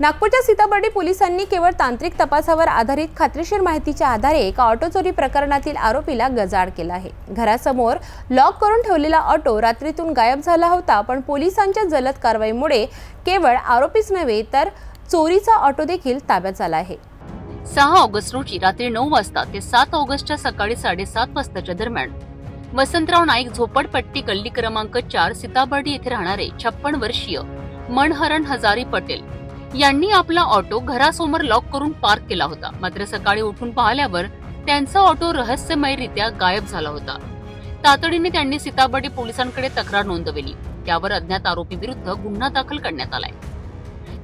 नागपूरच्या सीताबर्डी पोलिसांनी केवळ तांत्रिक तपासावर आधारित खात्रीशीर माहितीच्या आधारे एका ऑटो चोरी प्रकरणातील आरोपीला गजाड केला आहे. घरासमोर लॉक करून ठेवलेला ऑटो रात्रीतून गायब झाला होता पण पोलिसांच्या जलद कारवाईमुळे केवळ आरोपीच नव्हे तर चोरीचा ऑटो देखील ताब्यात आला आहे. सहा ऑगस्ट रोजी रात्री नऊ वाजता ते सात ऑगस्टच्या सकाळी साडेसात वाजताच्या दरम्यान वसंतराव नाईक झोपडपट्टी गल्ली क्रमांक चार सीताबर्डी येथे राहणारे छप्पन वर्षीय मनहरण हजारी पटेल यांनी आपला ऑटो घरासमोर लॉक करून पार्क केला होता. मात्र सकाळी उठून पाहिल्यावर त्यांचा ऑटो रहस्यमयरित्या गायब झाला होता. तातडीने त्यांनी सीताबर्डी पोलिसांकडे तक्रार नोंदवली. त्यावर अज्ञात आरोपी विरुद्ध गुन्हा दाखल करण्यात आलाय.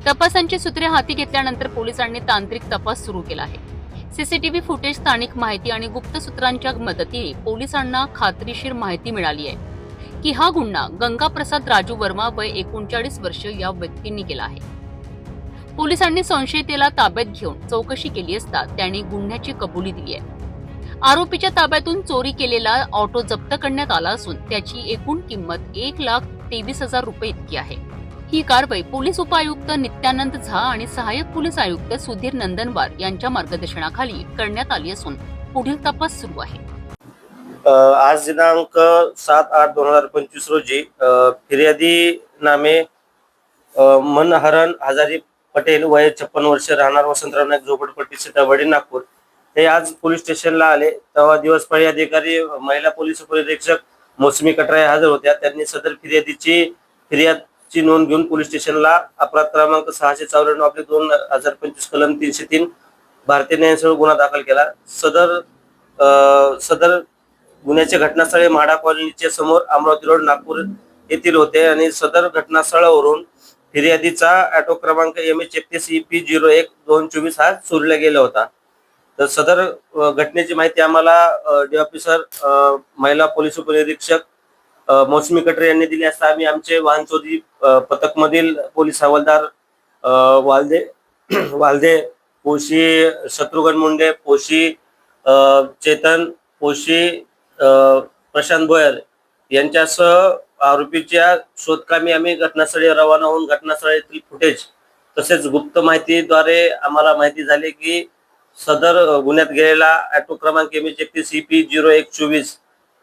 तपासांची सूत्रे हाती घेतल्यानंतर पोलिसांनी तांत्रिक तपास सुरू केला आहे. सीसीटीव्ही फुटेज स्थानिक माहिती आणि गुप्त सूत्रांच्या मदतीने पोलिसांना खात्रीशीर माहिती मिळाली आहे की हा गुन्हा गंगाप्रसाद राजू वर्मा वय एकोणचाळीस वर्ष या व्यक्तींनी केला आहे. पोलिसांनी संशयितेला ताब्यात घेऊन चौकशी केली असता त्याने गुन्ह्याची कबुली दिली आहे. आरोपीच्या ताब्यातून चोरी केलेला ऑटो जप्त करण्यात आला असून त्याची एकूण किंमत एक लाख तेवीस हजार रुपये इतकी आहे. ही कारवाई पोलीस उपायुक्त नित्यानंद झा आणि सहाय्यक पोलीस आयुक्त सुधीर नंदनवार यांच्या मार्गदर्शनाखाली करण्यात आली असून पुढील तपास सुरू आहे. आज दिनांक सात आठ दोन हजार पंचवीस रोजी फिर्यादी नामे मनहरण हजारी पटेल वय छप्पन वर्ष राहणार वसंतराव नाईक झोपडपट्टी सीताबर्डी नागपूर. हे आज पोलीस स्टेशनला आले. तेव्हा दिवसपाळी अधिकारी महिला पोलीस उपनिरीक्षक मोसमी कटराय हजर होत्या. त्यांनी सदर फिर्यादीची फिर्यादची नोंद घेऊन पोलीस स्टेशनला अपराध क्रमांक सहाशे चौऱ्याण्णव आपले दोन हजार पंचवीस कलम तीनशे तीन भारतीय न्यायालयासह गुन्हा दाखल केला. सदर सदर गुन्ह्याचे घटनास्थळे म्हाडा कॉलनीच्या समोर अमरावती रोड नागपूर येथील होते आणि सदर घटनास्थळावरून फिर्यादीचा ऑटो क्रमांक एम एच एकतीस ई पी झिरो एक दोन चोवीस हा चोरला गेला होता. तर सदर घटनेची माहिती आम्हाला डी ऑफिसर महिला पोलीस उपनिरीक्षक मौसमी कटरे यांनी दिली असता आम्ही आमचे वाहन चोरी पथकमधील पोलीस हवालदार वालदे वालदे पोशी शत्रुघ्न मुंडे पोशी चेतन पोशी प्रशांत भोयर यांच्यासह आरोपीच्या शोधकामी आम्ही घटनास्थळी रवाना होऊन घटनास्थळातील फुटेज तसेच गुप्त माहितीद्वारे आम्हाला माहिती झाली की सदर गुन्ह्यात गेलेला ऑटो क्रमांक एम एच एकतीस सी पी झिरो एक चोवीस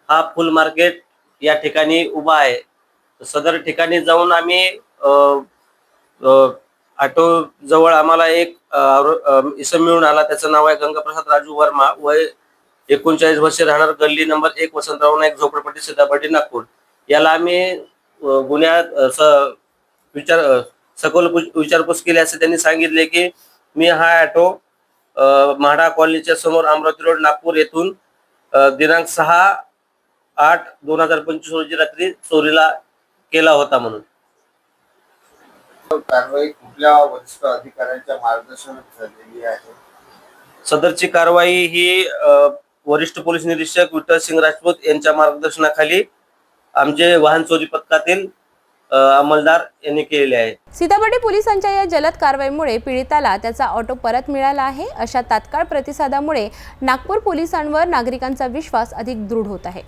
हा फुल मार्केट या ठिकाणी उभा आहे. सदर ठिकाणी जाऊन आम्ही अ, ऑटो जवळ आम्हाला एक इसम मिळून आला. त्याचं नाव आहे गंगाप्रसाद राजू वर्मा. वय एकोणचाळीस वर्षे राहणार गल्ली नंबर एक वसंतराव नाईक झोपडपट्टी सीतापट्टी नागपूर. याला आम्ही गुन्ह्यात विचार सखोल विचारपूस केली असे त्यांनी सांगितले की मी हा ऑटो म्हाडा कॉलनीच्या समोर अमरावती रोड नागपूर येथून दिनांक सहा आठ दोन हजार पंचवीस रोजी रात्री चोरीला केला होता म्हणून. कारवाई कुठल्या वरिष्ठ अधिकाऱ्यांच्या मार्गदर्शनात झालेली आहे? सदरची कारवाई ही वरिष्ठ पोलीस निरीक्षक विठ्ठल सिंग राजपूत यांच्या मार्गदर्शनाखाली आमचे वाहन चोरी पथकातील अंमलदार यांनी केलेले आहे. सीताबर्डी पोलिसांच्या या जलद कारवाईमुळे पीडिताला त्याचा ऑटो परत मिळाला आहे. अशा तात्काळ प्रतिसादामुळे नागपूर पोलिसांवर नागरिकांचा विश्वास अधिक दृढ होत आहे.